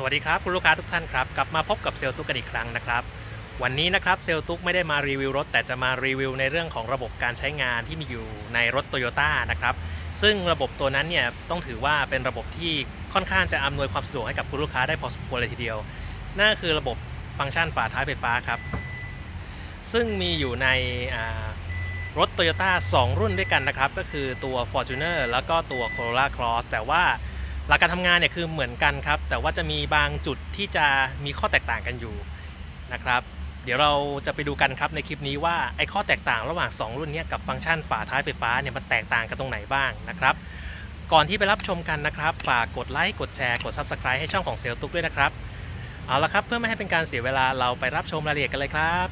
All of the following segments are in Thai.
สวัสดีครับคุณลูกค้าทุกท่านครับกลับมาพบกับเซลตุกกันอีกครั้งนะครับ วันนี้นะครับเซลตุกไม่ได้มารีวิวรถ แต่จะมารีวิวในเรื่องของระบบการใช้งานที่มีอยู่ในรถโตโยต้านะครับซึ่งระบบตัวนั้นเนี่ยต้องถือว่าเป็นระบบที่ค่อนข้างจะอำนวยความสะดวกให้กับคุณลูกค้าได้พอสมควรเลยทีเดียว นั่นคือระบบฟังก์ชันฝาท้ายไฟฟ้าครับ ซึ่งมีอยู่ในรถ Toyota 2 รุ่นด้วยกันนะครับก็คือตัว Fortuner แล้วก็ตัว Corolla Cross แต่ว่า หลักการทำงานเนี่ยคือเหมือนกันครับ แต่ว่าจะมีบางจุดที่จะมีข้อแตกต่างกันอยู่นะครับ เดี๋ยวเราจะไปดูกันครับในคลิปนี้ว่าไอ้ข้อแตกต่างระหว่าง 2 รุ่นเนี้กับฟังก์ชันฝาท้ายไฟฟ้าเนี่ยมันแตกต่างกันตรงไหนบ้างนะครับ ก่อนที่ไปรับชมกันนะครับ ฝากกดไลค์กดแชร์กด Subscribe ให้ช่องของเซลล์ตุ๊กด้วยนะครับเอาละครับเพื่อไม่ให้เป็นการเสียเวลาเราไปรับชมรายละเอียดกันเลยครับ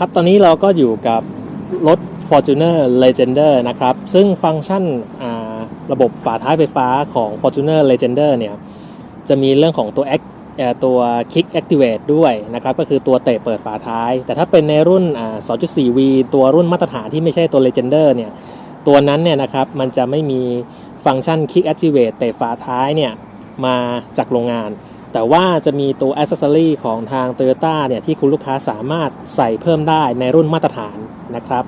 ครับ ตอนนี้เราก็อยู่กับรถ Fortuner Legender นะครับ ซึ่งฟังก์ชันระบบฝาท้ายไฟฟ้าของ Fortuner Legender เนี่ย จะมีเรื่องของตัว Act เอ่อตัว Kick Activate ด้วยนะครับ ก็คือตัวเตะเปิดฝาท้าย แต่ถ้าเป็นในรุ่น 2.4V ตัวรุ่นมาตรฐานที่ไม่ใช่ตัว Legender เนี่ย ตัวนั้นเนี่ยนะครับ มันจะไม่มีฟังก์ชัน Kick Activate เตะฝาท้ายเนี่ย มาจากโรงงาน แต่ว่าจะมีตัว Accessory ของทาง Toyota เนี่ยที่คุณลูกค้าสามารถใส่เพิ่มได้ในรุ่นมาตรฐานนะครับ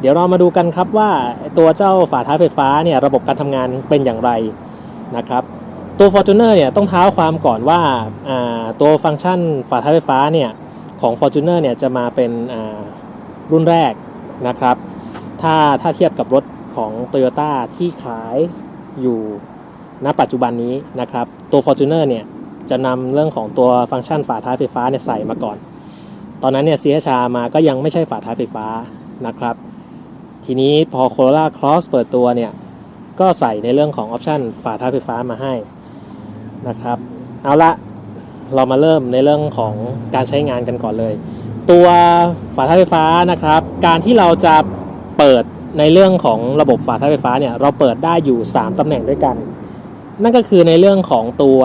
เดี๋ยวเรามาดูกันครับว่าตัวเจ้าฝาท้ายไฟฟ้าเนี่ยระบบการทำงานเป็นอย่างไรนะครับตัว Fortuner เนี่ยต้องเท้าความก่อนว่าาตัวฟังก์ชันฝาท้ายไฟฟ้าเนี่ยของ Fortuner เนี่ยจะมาเป็นรุ่นแรกนะครับ ถ้าถ้าเทียบกับรถของ Toyota ที่ขายอยู่ณปัจจุบันนี้นะครับตัว Fortuner เนี่ย จะนำเรื่องของตัวฟังก์ชันฝาท้ายไฟฟ้าเนี่ยใส่มาก่อน ตอนนั้นเนี่ย CHR มาก็ยังไม่ใช่ฝาท้ายไฟฟ้านะครับ ทีนี้พอ Corolla Cross เปิดตัวเนี่ย ก็ใส่ในเรื่องของออปชันฝาท้ายไฟฟ้ามาให้นะครับ เอาละเรามาเริ่มในเรื่องของการใช้งานกันก่อนเลย ตัวฝาท้ายไฟฟ้านะครับ การที่เราจะเปิดในเรื่องของระบบฝาท้ายไฟฟ้าเนี่ยเราเปิดได้อยู่ 3ตำแหน่งด้วยกัน นั่นก็คือในเรื่องของตัว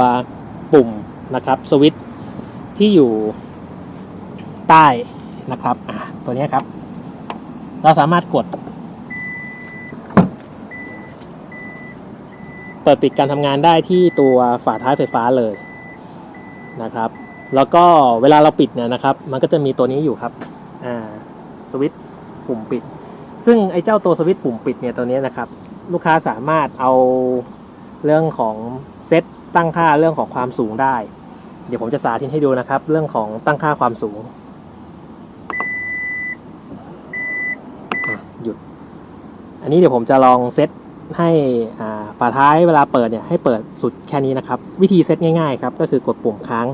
ปุ่มนะครับสวิตที่อยู่ใต้นะครับตัวนี้ครับ เราสามารถกด เปิดปิดการทำงานได้ที่ตัวฝาท้ายไฟฟ้าเลยนะครับ แล้วก็เวลาเราปิดเนี่ยนะครับ มันก็จะมีตัวนี้อยู่ครับสวิตปุ่มปิด ซึ่งไอ้เจ้าตัวสวิตปุ่มปิดเนี่ยตัวนี้นะครับ ลูกค้าสามารถเอาเรื่องของเซต ตั้งค่าเรื่องของความสูงได้ เดี๋ยวผมจะสาธิตให้ดูนะครับ เรื่องของตั้งค่าความสูงหยุด อันนี้เดี๋ยวผมจะลองเซตให้ฝาท้ายเวลาเปิดเนี่ยให้เปิดสุดแค่นี้นะครับ วิธีเซตง่ายๆครับ ก็คือกดปุ่มค้าง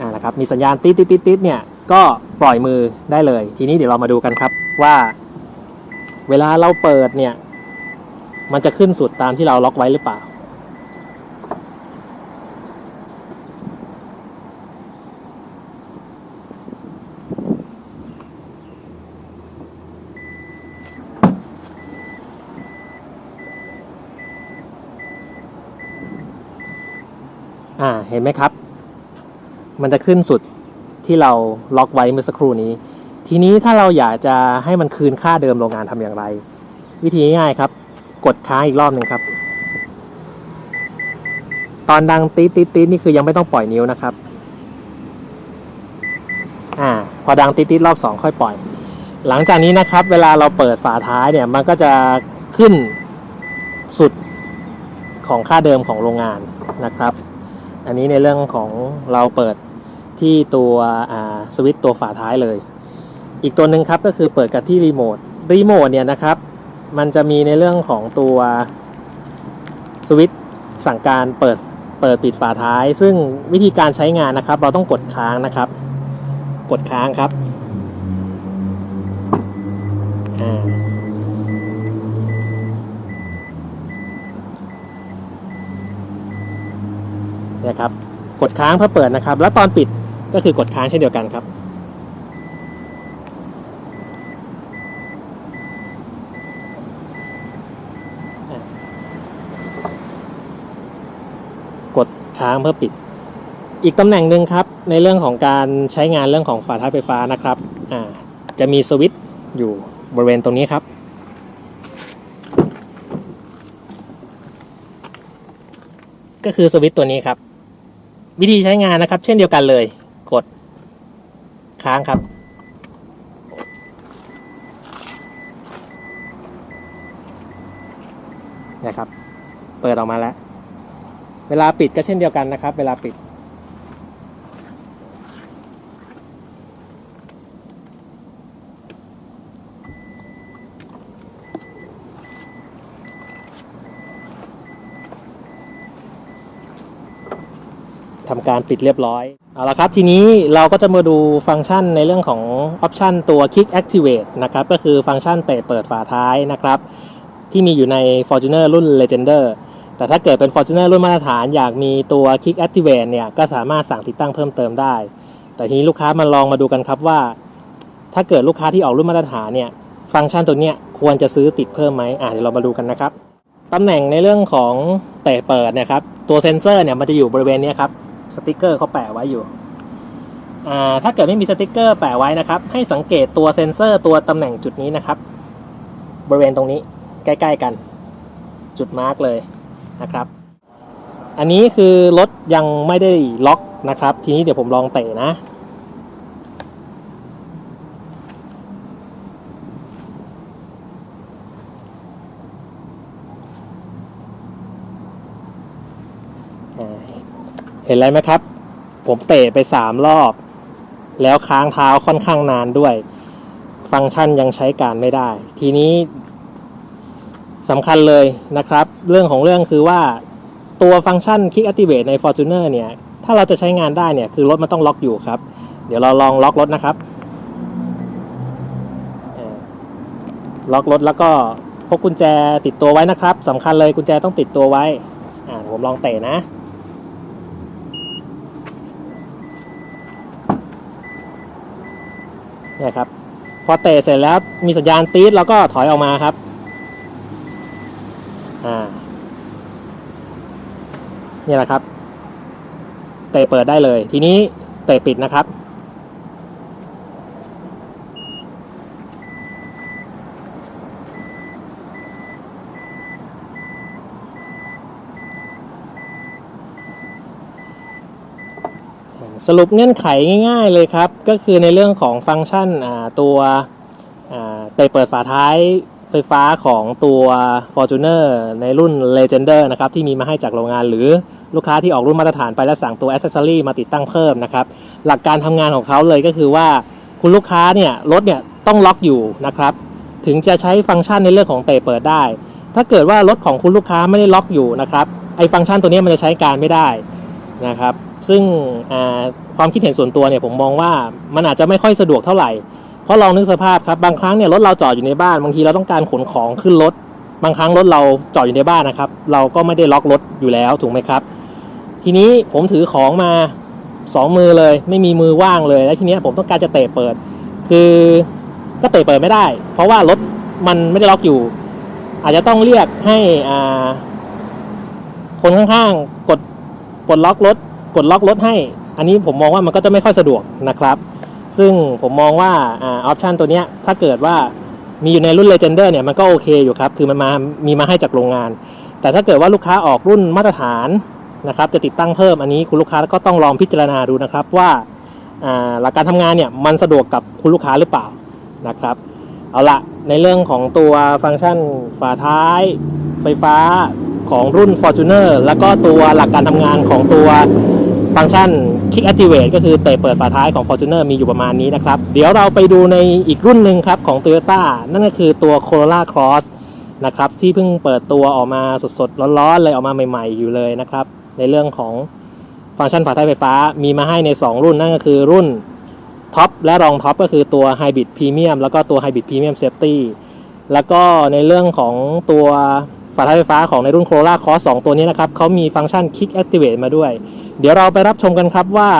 อ่านะครับมีสัญญาณติดติดติดติดเนี่ยก็ปล่อยมือได้เลย ทีนี้เดี๋ยวเรามาดูกันครับว่า เวลาเราเปิดเนี่ย มันจะขึ้นสุดตามที่เราล็อกไว้หรือเปล่า อ่า เห็นไหมครับ มันจะขึ้นสุดที่เราล็อกไว้เมื่อสักครู่นี้ ทีนี้ถ้าเราอยากจะให้มันคืนค่าเดิมโรงงานทำอย่างไร วิธีง่ายครับ กดค้างอีกรอบหนึ่งครับ ตอนดังตีตีตีนี่คือยังไม่ต้องปล่อยนิ้วนะครับ อ่า พอดังตีตีรอบสองค่อยปล่อย หลังจากนี้นะครับ เวลาเราเปิดฝาท้ายเนี่ยมันก็จะขึ้นสุดของค่าเดิมของโรงงานนะครับ อันนี้ในเรื่องของเราเปิดที่ตัวสวิตตัวฝาท้ายเลย อีกตัวหนึ่งครับก็คือเปิดกันที่รีโมทรีโมทเนี่ยนะครับ มันจะมีในเรื่องของตัวสวิตสั่งการเปิดเปิดปิดฝาท้าย ซึ่งวิธีการใช้งานนะครับ เราต้องกดค้างนะครับ กดค้างครับนะครับ กดค้างเพื่อเปิดนะครับ แล้วตอนปิดก็คือกดค้างเช่นเดียวกันครับ ค้างเพื่อปิด อีกตำแหน่งหนึ่งครับ ในเรื่องของการใช้งานเรื่องของฝาท้ายไฟฟ้านะครับอ่าจะมีสวิตช์อยู่บริเวณตรงนี้ครับ ก็คือสวิตช์ตัวนี้ครับ วิธีใช้งานนะครับ เช่นเดียวกันเลย กดค้างครับนะครับ เปิดออกมาแล้ว เวลาปิดก็เช่นเดียวกันนะครับ เวลาปิด ทำการปิดเรียบร้อย เอาละครับ ทีนี้เราก็จะมาดูฟังก์ชันในเรื่องของออปชันตัว Kick Activate นะครับ ก็คือฟังก์ชันเตะเปิดฝาท้ายนะครับ ที่มีอยู่ใน Fortuner รุ่น Legender แต่ถ้าเกิดเป็น Fortuner รุ่นมาตรฐานอยากมีตัว Kick Activate เนี่ยก็สามารถสั่งติดตั้งเพิ่มเติมได้ แต่ทีนี้ลูกค้ามาลองมาดูกันครับว่า ถ้าเกิดลูกค้าที่ออกรุ่นมาตรฐานเนี่ยฟังก์ชันตัวเนี้ยควรจะซื้อติดเพิ่มไหมอะเดี๋ยวเรามาดูกันนะครับตำแหน่งในเรื่องของเตะเปิดเนะครับตัวเซนเซอร์เนี่ยมันจะอยู่บริเวณนี้ครับสติกเกอร์เขาแปะไว้อยู่อ่าถ้าเกิดไม่มีสติกเกอร์แปะไว้นะครับ ให้สังเกตตัวเซนเซอร์ตัวตำแหน่งจุดนี้นะครับ บริเวณตรงนี้ใกล้ ๆ กัน จุดมาร์กเลย นะครับ อันนี้คือรถยังไม่ได้ล็อกนะครับ ทีนี้เดี๋ยวผมลองเตะนะ เห็นอะไรไหมครับ ผมเตะไปสามรอบ แล้วค้างเท้าค่อนข้างนานด้วย ฟังก์ชันยังใช้การไม่ได้ ทีนี้ สำคัญเลยนะครับ เรื่องของเรื่องคือว่าตัวฟังก์ชัน Kick Activate ใน Fortuner เนี่ย ถ้าเราจะใช้งานได้เนี่ย คือรถมันต้องล็อกอยู่ครับ เดี๋ยวเราลองล็อกรถนะครับล็อกรถแล้วก็พกกุญแจติดตัวไว้นะครับสำคัญเลยกุญแจต้องติดตัวไว้ อ่าผมลองเตะนะเนี่ยครับ พอเตะเสร็จแล้วมีสัญญาณตีดเราก็ถอยออกมาครับ อ่านี่แหละครับ เตะเปิดได้เลย ทีนี้เตะปิดนะครับ สรุปเงื่อนไขง่าย ๆเลยครับ ก็คือในเรื่องของฟังก์ชันตัวเตะเปิดฝาท้าย ไฟฟ้าของตัว Fortuner ในรุ่น Legender นะครับที่มีมาให้จากโรงงาน หรือลูกค้าที่ออกรุ่นมาตรฐานไปแล้วสั่งตัว Accessory มาติดตั้งเพิ่มนะครับหลักการทำงานของเขาเลยก็คือว่าคุณลูกค้าเนี่ยรถเนี่ยต้องล็อกอยู่นะครับถึงจะใช้ฟังก์ชันในเรื่องของเตะเปิดได้ ถ้าเกิดว่ารถของคุณลูกค้าไม่ได้ล็อกอยู่นะครับไอฟังก์ชันตัวนี้มันจะใช้การไม่ได้นะครับซึ่งความคิดเห็นส่วนตัวเนี่ยผมมองว่ามันอาจจะไม่ค่อยสะดวกเท่าไหร่ เพราะลองนึกสภาพครับบางครั้งเนี่ยรถเราจอดอยู่ในบ้านบางทีเราต้องการขนของขึ้นรถ บางครั้งรถเราจอดอยู่ในบ้านนะครับ เราก็ไม่ได้ล็อกรถอยู่แล้วถูกไหมครับ ทีนี้ผมถือของมาสองมือเลย ไม่มีมือว่างเลยแล้วทีนี้ผมต้องการจะเตะเปิด คือก็เตะเปิดไม่ได้ เพราะว่ารถมันไม่ได้ล็อกอยู่ อาจจะต้องเรียกให้อ่าคนข้างๆกดกดล็อกรถกดล็อกรถให้ อันนี้ผมมองว่ามันก็จะไม่ค่อยสะดวกนะครับ ซึ่งผมมองว่าออปชันตัวนี้ถ้าเกิดว่ามีอยู่ในรุ่น Legender เนี่ยมันก็โอเคอยู่ครับ คือมันมามีมาให้จากโรงงาน แต่ถ้าเกิดว่าลูกค้าออกรุ่นมาตรฐานนะครับจะติดตั้งเพิ่มอันนี้คุณลูกค้าก็ต้องลองพิจารณาดูนะครับว่าหลักการทำงานเนี่ยมันสะดวกกับคุณลูกค้าหรือเปล่านะครับเอาละในเรื่องของตัวฟังก์ชันฝาท้าย ไฟฟ้าของรุ่น Fortuner แล้วก็ตัวหลักการทำงานของตัว ฟังก์ชัน Kick Activate ก็คือเตะเปิดฝาท้ายของ Fortuner มีอยู่ประมาณนี้นะครับ เดี๋ยวเราไปดูในอีกรุ่นหนึ่งครับของ Toyota นั่นก็คือตัว Corolla Cross นะครับที่เพิ่งเปิดตัวออกมาสดๆ ร้อนๆ เลยออกมาใหม่ ๆ อยู่เลยนะครับ ในเรื่องของฟังก์ชันฝาท้ายไฟฟ้ามีมาให้ใน 2 รุ่นนั่นก็คือรุ่นท็อปและรองท็อปก็คือตัว Hybrid Premium แล้วก็ตัว Hybrid Premium Safety แล้วก็ในเรื่องของตัวฝาท้ายไฟฟ้าของในรุ่น Corolla Cross 2 ตัวนี้นะครับเขามีฟังก์ชัน Kick Activate มาด้วย เดี๋ยวเราไปรับชมกันครับว่า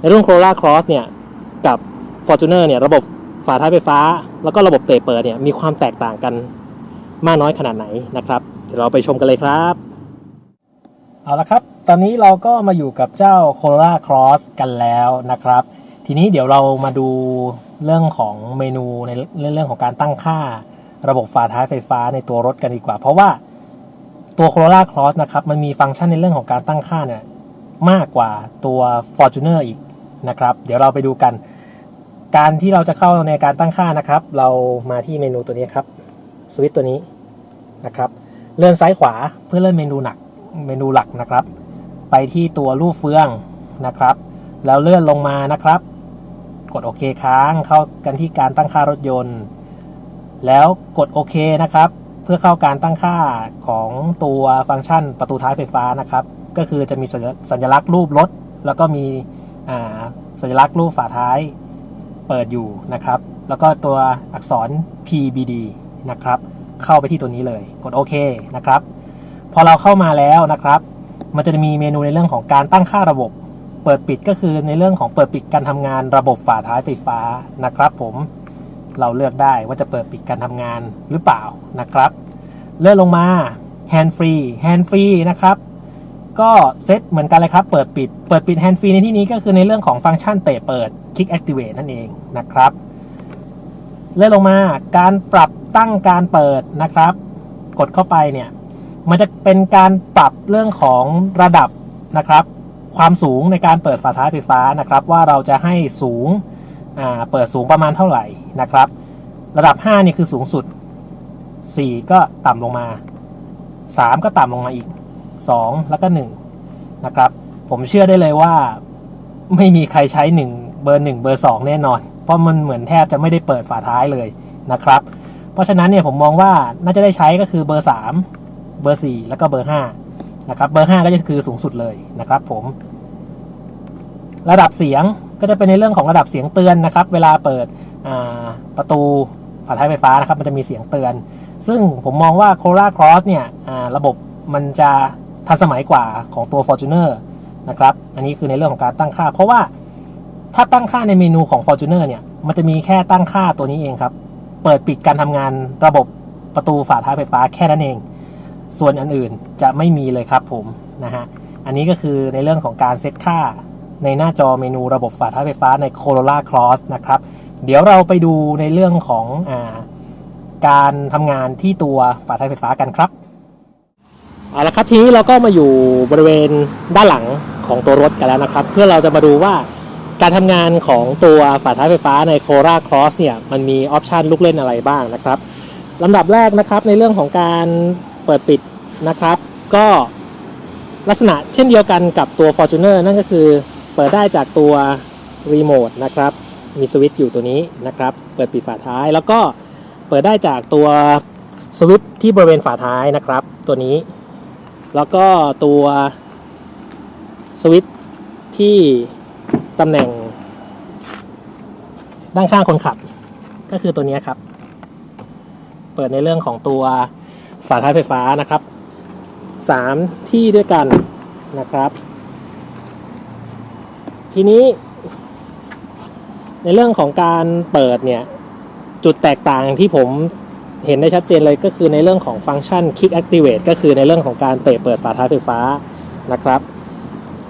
ในรุ่น Corolla Cross เนี่ย กับ Fortuner เนี่ย ระบบฝาท้ายไฟฟ้า แล้วก็ระบบเตะเปิดเนี่ย มีความแตกต่างกันมากน้อยขนาดไหนนะครับ เดี๋ยวเราไปชมกันเลยครับ เอาละครับ ตอนนี้เราก็มาอยู่กับเจ้า Corolla Cross กันแล้วนะครับ ทีนี้เดี๋ยวเรามาดูเรื่องของเมนูในเรื่องของการตั้งค่า ระบบฝาท้ายไฟฟ้าในตัวรถกันดีกว่า เพราะว่าตัว Corolla Cross นะครับ มันมีฟังก์ชันในเรื่องของการตั้งค่าเนี่ย มากกว่าตัว Fortuner อีกนะครับ เดี๋ยวเราไปดูกัน การที่เราจะเข้าในการตั้งค่านะครับ เรามาที่เมนูตัวนี้ครับสวิตตัวนี้นะครับเลื่อนซ้ายขวาเพื่อเลื่อนเมนูหนักเมนูหลักนะครับ ไปที่ตัวรูปเฟืองนะครับ แล้วเลื่อนลงมานะครับ กดโอเคค้างเข้ากันที่การตั้งค่ารถยนต์ แล้วกดโอเคนะครับ เพื่อเข้าการตั้งค่าของตัวฟังก์ชันประตูท้ายไฟฟ้านะครับ ก็คือจะมีสัญสญลักษณ์รูปรถ แล้วก็มีสัญลักษณ์รูปฝาท้ายเปิดอยู่นะครับ แล้วก็ตัวอักษร PBD นะครับ เข้าไปที่ตัวนี้เลยกดโอเคนะครับ พอเราเข้ามาแล้วนะครับ มันจะมีเมนูในเรื่องของการตั้งค่าระบบ เปิดปิดก็คือในเรื่องของเปิดปิดการทำงานระบบฝาท้ายไฟฟ้านะครับ ผมเราเลือกได้ว่าจะเปิดปิดการทำงานหรือเปล่านะครับ เลื่อนลงมา hand free hand free นะครับ ก็เซตเหมือนกันเลยครับ เปิดปิด เปิดปิด hand free ในที่นี้ก็คือในเรื่องของฟังก์ชันเตะเปิด kick activate นั่นเองนะครับเลื่อนลงมาการปรับตั้งการเปิดนะครับ กดเข้าไปเนี่ยมันจะเป็นการปรับเรื่องของระดับนะครับ ความสูงในการเปิดฝาท้ายไฟฟ้านะครับ ว่าเราจะให้สูงเปิดสูงประมาณเท่าไหร่นะครับ ระดับ 5 นี่คือสูงสุด 4 ก็ต่ำลงมา 3 ก็ต่ำลงมาอีก 2 แล้วก็1นะครับผมเชื่อได้เลยว่าไม่มีใครใช้ 1 เบอร์ 1 เบอร์ 2 แน่นอน เพราะมันเหมือนแทบจะไม่ได้เปิดฝาท้ายเลยนะครับ เพราะฉะนั้นเนี่ยผมมองว่าน่าจะได้ใช้ก็คือเบอร์ 3 เบอร์ 4 แล้วก็เบอร์5นะครับเบอร์ 5 ก็จะคือสูงสุดเลยนะครับผม ระดับเสียงก็จะเป็นในเรื่องของระดับเสียงเตือนนะครับ เวลาเปิดประตูฝาท้ายไฟฟ้านะครับ มันจะมีเสียงเตือน ซึ่งผมมองว่า c o r a Cross เนี่ยระบบมันจะ ทันสมัยกว่าของตัว Fortuner นะครับ อันนี้คือในเรื่องของการตั้งค่า เพราะว่าถ้าตั้งค่าในเมนูของ Fortuner เนี่ย มันจะมีแค่ตั้งค่าตัวนี้เองครับ เปิดปิดการทำงานระบบประตูฝาท้ายไฟฟ้าแค่นั้นเอง ส่วนอันอื่นจะไม่มีเลยครับผมนะฮะ อันนี้ก็คือในเรื่องของการเซตค่าในหน้าจอเมนูระบบฝาท้ายไฟฟ้าใน Corolla Cross นะครับ เดี๋ยวเราไปดูในเรื่องของอการทำงานที่ตัวฝาท้ายไฟฟ้ากันครับ เอาละครับทีนี้เราก็มาอยู่บริเวณด้านหลังของตัวรถกันแล้วนะครับ เพื่อเราจะมาดูว่าการทำงานของตัวฝาท้ายไฟฟ้าใน Corolla Cross เนี่ยมันมีออปชันลูกเล่นอะไรบ้างนะครับลำดับแรกนะครับในเรื่องของการเปิดปิดนะครับ ก็ลักษณะเช่นเดียวกันกับตัว Fortuner นั่นก็คือเปิดได้จากตัวรีโมทนะครับมีสวิตช์อยู่ตัวนี้นะครับ เปิดปิดฝาท้ายแล้วก็เปิดได้จากตัวสวิตช์ที่บริเวณฝาท้ายนะครับ ตัวนี้ แล้วก็ตัวสวิตช์ที่ตำแหน่ง ด้านข้างคนขับ ก็คือตัวนี้ครับ เปิดในเรื่องของตัวฝาท้ายไฟฟ้านะครับสามที่ด้วยกันนะครับ ทีนี้ ในเรื่องของการเปิดเนี่ย จุดแตกต่างที่ผม เห็นได้ชัดเจนเลยก็คือในเรื่องของฟังก์ชัน Kick Activate ก็คือในเรื่องของการเตะเปิดฝาท้ายไฟฟ้านะครับ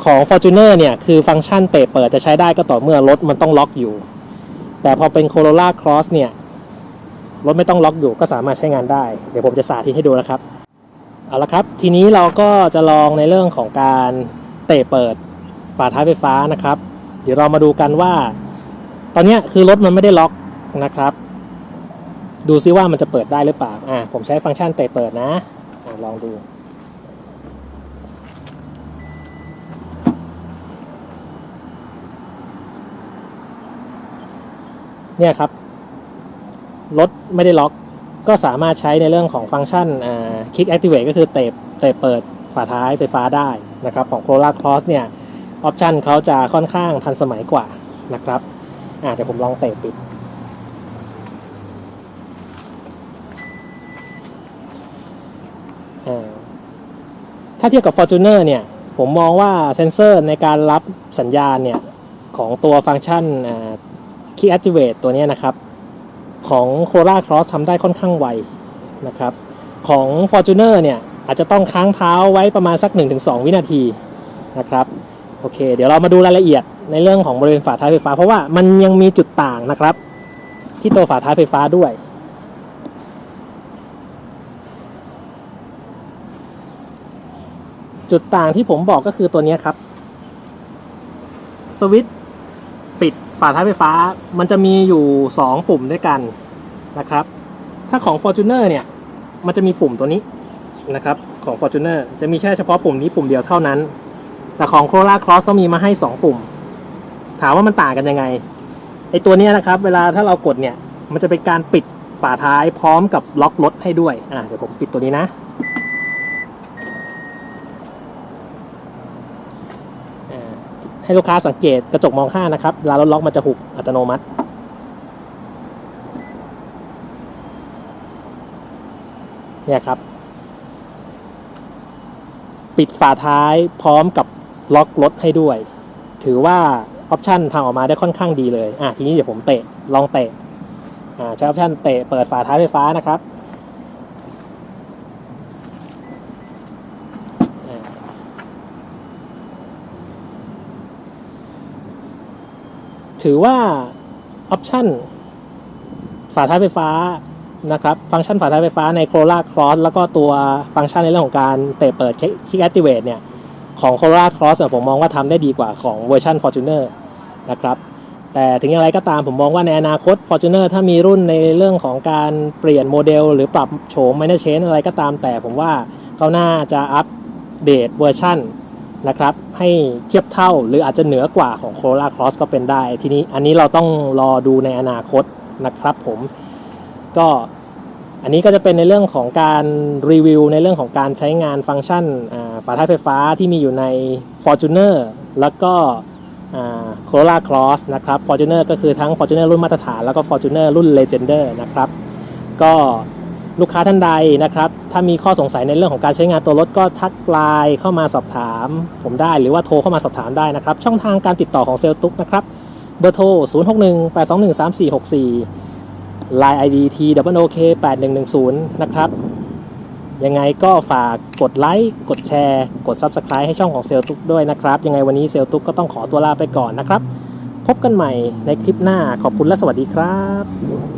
ของ Fortuner เนี่ยคือฟังก์ชันเตะเปิดจะใช้ได้ก็ต่อเมื่อรถมันต้องล็อกอยู่ แต่พอเป็น Corolla Cross เนี่ยรถไม่ต้องล็อกอยู่ก็สามารถใช้งานได้ เดี๋ยวผมจะสาธิตให้ดูนะครับเอาละครับ ทีนี้เราก็จะลองในเรื่องของการเตะเปิดฝาท้ายไฟฟ้านะครับ เดี๋ยวเรามาดูกันว่า ตอนนี้คือรถมันไม่ได้ล็อกนะครับ ดูซิว่ามันจะเปิดได้หรือเปล่า อ่า ผมใช้ฟังก์ชันเตะเปิดนะ อ่าลองดู เนี่ยครับ รถไม่ได้ล็อก ก็สามารถใช้ในเรื่องของฟังก์ชันอ่า Kick Activate ก็คือเตะเตะเปิดฝาท้ายไฟฟ้าได้นะครับ ของ Corolla Cross เนี่ย ออปชันเขาจะค่อนข้างทันสมัยกว่านะครับ อ่าเดี๋ยวผมลองเตะปิด อ่า ถ้าเทียบกับ Fortuner เนี่ย ผมมองว่าเซนเซอร์ในการรับสัญญาณเนี่ย ของตัวฟังก์ชัน Key Activate ตัวนี้นะครับ ของ c o r a Cross ทำได้ค่อนข้างไวนะครับ ของ Fortuner เนี่ยอาจจะต้องค้างเท้าไว้ประมาณสัก 1-2 วินาทีนะครับโอเค เดี๋ยวเรามาดูรายละเอียดในเรื่องของบริเวณฝาท้ายไฟฟ้า เพราะว่ามันยังมีจุดต่างนะครับ ที่ตัวฝาท้ายไฟฟ้าด้วย จุดต่างที่ผมบอกก็คือตัวนี้ครับ สวิตช์ปิดฝาท้ายไฟฟ้ามันจะมีอยู่ 2 ปุ่มด้วยกันนะครับ ถ้าของ Fortuner เนี่ย มันจะมีปุ่มตัวนี้นะครับ ของ Fortuner จะมีแค่เฉพาะปุ่มนี้ปุ่มเดียวเท่านั้น แต่ของ Corolla Cross ก็มีมาให้ 2 ปุ่ม ถามว่ามันต่างกันยังไงไอตัวนี้นะครับ เวลาถ้าเรากดเนี่ย มันจะเป็นการปิดฝาท้ายพร้อมกับล็อกรถให้ด้วยอ่าเดี๋ยวผมปิดตัวนี้นะ อ่า ให้ลูกค้าสังเกตกระจกมองข้างนะครับเวลารถล็อกมันจะหุบอัตโนมัติ เนี่ยครับ ปิดฝาท้ายพร้อมกับล็อกรถให้ด้วย ถือว่าออปชันทำออกมาได้ค่อนข้างดีเลย อะทีนี้เดี๋ยวผมเตะ ลองเตะ อ่าใช้ออปชันเตะเปิดฝาท้ายไฟฟ้านะครับ ถือว่าออปชันฝาท้ายไฟฟ้านะครับ ฟังก์ชันฝาท้ายไฟฟ้าใน Corolla Cross แล้วก็ตัวฟังก์ชันในเรื่องของการเตะเปิด Kick Activate เนี่ย ของ Corolla Cross อะผมมองว่าทำได้ดีกว่าของเวอร์ชัน Fortuner นะครับ แต่ถึงอย่างไรก็ตามผมมองว่าในอนาคต Fortuner ถ้ามีรุ่นในเรื่องของการเปลี่ยนโมเดล หรือปรับโฉม minor change อะไรก็ตามแต่ผมว่าเขาน่าจะอัปเดตเวอร์ชัน นะครับ ให้เทียบเท่าหรืออาจจะเหนือกว่าของ Corolla Cross ก็เป็นได้ ทีนี้อันนี้เราต้องรอดูในอนาคตนะครับผมก็อันนี้ก็จะเป็นในเรื่องของการรีวิวในเรื่องของการใช้งานฟังก์ชันฝาท้ายไฟฟ้าที่มีอยู่ใน Fortuner แล้วก็อ่า Corolla Cross นะครับ Fortuner ก็คือทั้ง Fortuner รุ่นมาตรฐานแล้วก็ Fortuner รุ่น Legender นะครับ ก็ ลูกค้าท่านใดนะครับ ถ้ามีข้อสงสัยในเรื่องของการใช้งานตัวรถก็ทักไลน์เข้ามาสอบถาม ผมได้หรือว่าโทรเข้ามาสอบถามได้นะครับ ช่องทางการติดต่อของเซลตุกนะครับ เบอร์โทร 061 821 3464 Line ID T W O K 8110 นะครับ ยังไงก็ฝากกดไลค์กดแชร์ กด Subscribe ให้ช่องของเซลตุกด้วยนะครับ ยังไงวันนี้เซลตุกก็ต้องขอตัวลาไปก่อนนะครับ พบกันใหม่ในคลิปหน้าขอบคุณและสวัสดีครับ